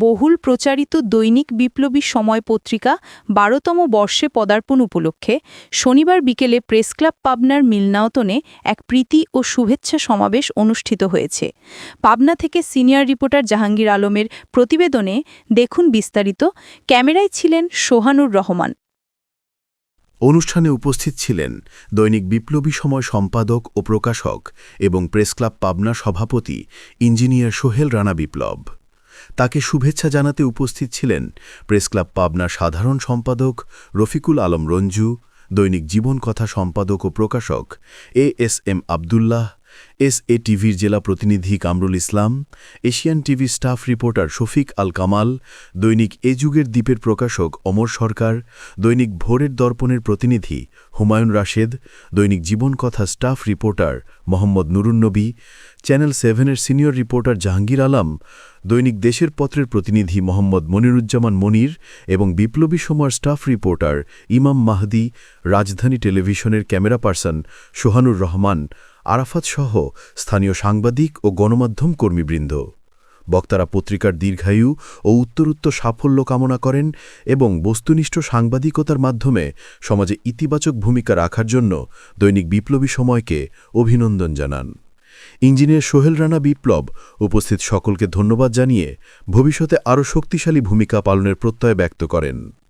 বহুল প্রচারিত দৈনিক বিপ্লবী সময় পত্রিকা বারোতম বর্ষে পদার্পণ উপলক্ষে শনিবার বিকেলে প্রেসক্লাব পাবনার মিলনায়তনে এক প্রীতি ও শুভেচ্ছা সমাবেশ অনুষ্ঠিত হয়েছে। পাবনা থেকে সিনিয়র রিপোর্টার জাহাঙ্গীর আলমের প্রতিবেদনে দেখুন বিস্তারিত। ক্যামেরায় ছিলেন সোহানুর রহমান। অনুষ্ঠানে উপস্থিত ছিলেন দৈনিক বিপ্লবী সময় সম্পাদক ও প্রকাশক এবং প্রেসক্লাব পাবনা সভাপতি ইঞ্জিনিয়ার সোহেল রানা বিপ্লব। তাকে শুভেচ্ছা জানাতে উপস্থিত ছিলেন প্রেসক্লাব পাবনা সাধারণ সম্পাদক রফিকুল আলম রঞ্জু, দৈনিক জীবন কথা সম্পাদক ও প্রকাশক A S M Abdullah S A টিভির জেলা প্রতিনিধি Kamrul Islam, Asian TV staff reporter Shafiq Al Kamal, দৈনিক এ যুগের দ্বীপের প্রকাশক অমর সরকার, দৈনিক ভোরের দর্পণের প্রতিনিধি হুমায়ুন রাশেদ, দৈনিক Jibon Kotha staff reporter Mohammad Nurunnabi channel সেভেনের সিনিয়র রিপোর্টার জাহাঙ্গীর আলম, দৈনিক দেশের পত্রের প্রতিনিধি মোহাম্মদ মনিরুজ্জামান মনির এবং বিপ্লবী সময়ের স্টাফ রিপোর্টার ইমাম মাহদি, রাজধানী টেলিভিশনের ক্যামেরা পার্সন সোহানুর রহমান। আরাফাত সহ স্থানীয় সাংবাদিক ও গণমাধ্যম কর্মীবৃন্দ। বক্তারা পত্রিকার দীর্ঘায়ু ও উত্তরোত্তর সাফল্য কামনা করেন এবং বস্তুনিষ্ঠ সাংবাদিকতার মাধ্যমে সমাজে ইতিবাচক ভূমিকা রাখার জন্য দৈনিক বিপ্লবী সময়কে অভিনন্দন জানান। ইঞ্জিনিয়ার সোহেল রানা বিপ্লব উপস্থিত সকলকে ধন্যবাদ জানিয়ে ভবিষ্যতে আরও শক্তিশালী ভূমিকা পালনের প্রত্যয় ব্যক্ত করেন।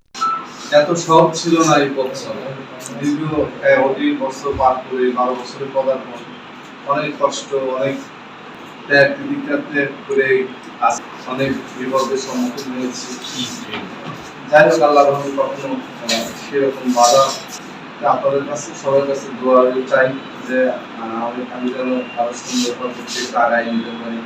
এত সহজ ছিল না এই পথ চলা দীর্ঘ এক বছর পার করে বারো বছরের পদার্পণ অনেক কষ্ট, অনেক ত্যাগ দীক্ষা করে অনেক বিপদের সম্মুখীন হয়েছি। যাই হোক আল্লাহ রহমে কখনো সেরকম বাধা আপনাদের কাছে, সবার কাছে দোয়া চাই যে আমি যেন আরও সুন্দরভাবে আগায় নিতে পারি।